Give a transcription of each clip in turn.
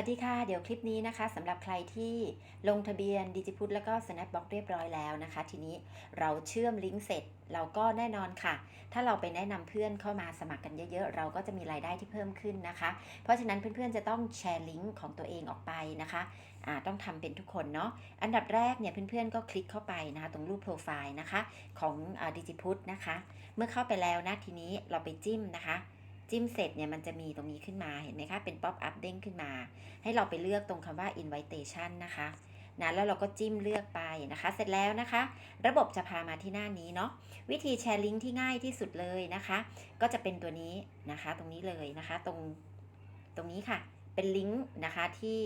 วัสดีค่ะ เดี๋ยวคลิปนี้นะคะสำหรับใครที่ลงทะเบียน d i g i p u t แล้วก็ Snapbox เรียบร้อยแล้วนะคะ ทีนี้เราเชื่อมลิงก์เสร็จเราก็แน่นอนค่ะ ถ้าเราไปแนะนำเพื่อนเข้ามาสมัครกันเยอะๆ เราก็จะมีรายได้ที่เพิ่มขึ้นนะคะ เพราะฉะนั้นเพื่อนๆจะต้องแชร์ลิงก์ของตัวเองออกไปนะคะต้องทำเป็นทุกคนเนาะ อันดับแรกเนี่ยเพื่อนๆก็คลิกเข้าไปนะคะตรงรูปโปรไฟล์นะคะของดิจิพุทนะคะ เมื่อเข้าไปแล้วนะทีนี้เราไปจิ้มนะคะ จิ้มเสร็จเนี่ยมันจะมีตรงนี้ขึ้นมาเห็นไหมคะ เป็นป๊อปอัพเด้งขึ้นมา ให้เราไปเลือกตรงคำว่า invitation นะคะนะแล้วเราก็จิ้มเลือกไปนะคะ เสร็จแล้วนะคะ ระบบจะพามาที่หน้านี้เนาะวิธีแชร์ลิงก์ที่ง่ายที่สุดเลยนะคะ ก็จะเป็นตัวนี้นะคะ ตรงนี้เลยนะคะ ตรงตรงนี้ค่ะ เป็นลิงก์นะคะที่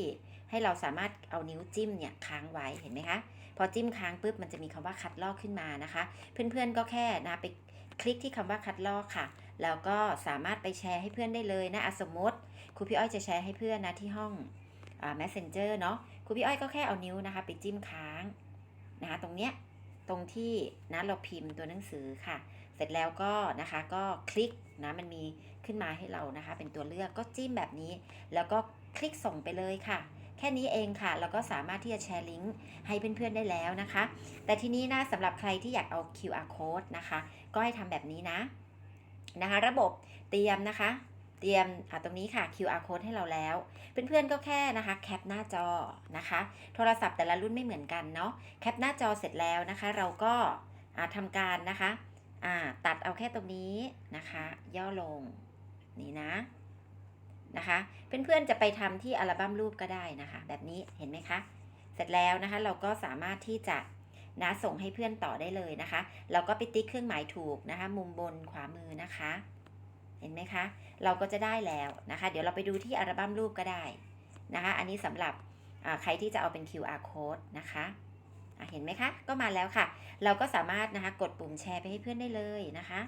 ให้เราสามารถเอานิ้วจิ้มเนี่ยค้างไว้เห็นไหมคะ พอจิ้มค้างปุ๊บมันจะมีคำว่าคัดลอกขึ้นมานะคะ เพื่อนๆก็แค่นะไปคลิกที่คำว่าคัดลอกค่ะ แล้วก็สามารถไปแชร์ให้เพื่อนได้เลยนะสมมติครูพี่อ้อยจะแชร์ให้เพื่อนนะที่ห้องอ่า messenger เนาะครูพี่อ้อยก็แค่เอานิ้วนะคะ ไปจิ้มค้างนะคะตรงเนี้ยตรงที่นะเราพิมพ์ตัวหนังสือค่ะ เสร็จแล้วก็นะคะก็คลิกนะมันมีขึ้นมาให้เรานะคะ เป็นตัวเลือกก็จิ้มแบบนี้ แล้วก็คลิกส่งไปเลยค่ะ แค่นี้เองค่ะเราก็สามารถที่จะแชร์ลิงก์ให้เพื่อนๆได้แล้วนะคะ แต่ทีนี้นะสำหรับใครที่อยากเอา QR code นะคะ ก็ให้ทำแบบนี้นะ นะคะ ระบบเตรียมนะคะ เตรียมอะตรงนี้ค่ะ QR code ให้เราแล้ว เพื่อนๆก็แค่นะคะแคปหน้าจอนะคะ โทรศัพท์แต่ละรุ่นไม่เหมือนกันเนาะแคปหน้าจอเสร็จแล้วนะคะ เราก็อะทำการนะคะอ่าตัดเอาแค่ตรงนี้นะคะ ย่อลงนี่นะนะคะเพื่อนๆจะไปทำที่อัลบั้มรูปก็ได้นะคะ แบบนี้เห็นไหมคะ เสร็จแล้วนะคะเราก็สามารถที่จะ นะส่งให้เพื่อนต่อได้เลยนะคะ เราก็ไปติ๊กเครื่องหมายถูกนะคะ มุมบนขวามือนะคะ เห็นไหมคะ เราก็จะได้แล้วนะคะ เดี๋ยวเราไปดูที่อัลบั้มรูปก็ได้นะคะ อันนี้สำหรับใครที่จะเอาเป็น QR code นะคะเห็นไหมคะ ก็มาแล้วค่ะ เราก็สามารถนะคะกดปุ่มแชร์ไปให้เพื่อนได้เลยนะคะ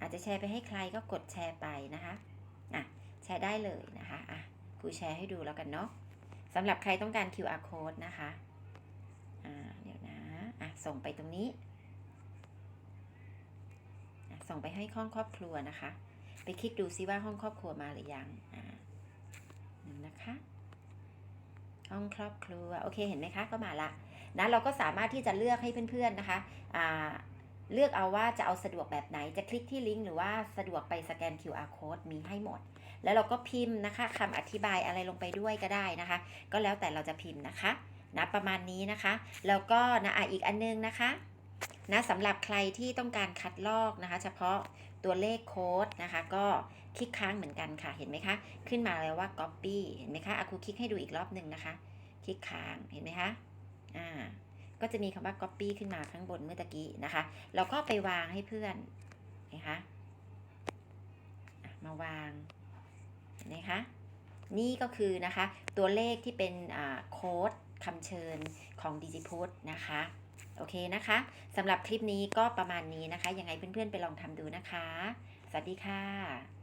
อาจจะแชร์ไปให้ใครก็กดแชร์ไปนะคะอะแชร์ได้เลยนะคะอะครูแชร์ให้ดูแล้วกันเนาะสำหรับใครต้องการ QR code นะคะ อะส่งไปตรงนี้ ส่งไปให้ห้องครอบครัวนะคะ ไปคลิกดูซิว่าห้องครอบครัวมาหรือยังอ่าหนึ่งนะคะ ห้องครอบครัวโอเคเห็นไหมคะก็มาละนะเราก็สามารถที่จะเลือกให้เพื่อนๆนะคะอ่าเลือกเอาว่าจะเอาสะดวกแบบไหนจะคลิกที่ลิงก์หรือว่าสะดวกไปสแกน QR code มีให้หมด แล้วเราก็พิมพ์นะคะคำอธิบายอะไรลงไปด้วยก็ได้นะคะ ก็แล้วแต่เราจะพิมพ์นะคะ นะประมาณนี้นะคะ แล้วก็นะอะอีกอันนึงนะคะนะสำหรับใครที่ต้องการคัดลอกนะคะ เฉพาะตัวเลขโค้ดนะคะ ก็คลิกค้างเหมือนกันค่ะเห็นไหมคะ ขึ้นมาแล้วว่า copy เห็นไหมคะอาครูคลิกให้ดูอีกรอบหนึ่งนะคะ คลิกค้างเห็นไหมคะอ่าก็จะมีคำว่า copy ขึ้นมาข้างบนเมื่อตะกี้นะคะ เราก็ไปวางให้เพื่อนนะคะอะมาวางเห็นไหมคะนี่ก็คือนะคะตัวเลขที่เป็นอ่าโค้ด คำเชิญของ d i g i p u t นะคะ โอเคนะคะสำหรับคลิปนี้ก็ประมาณนี้นะคะ ยังไงเพื่อนๆไปลองทำดูนะคะ สวัสดีค่ะ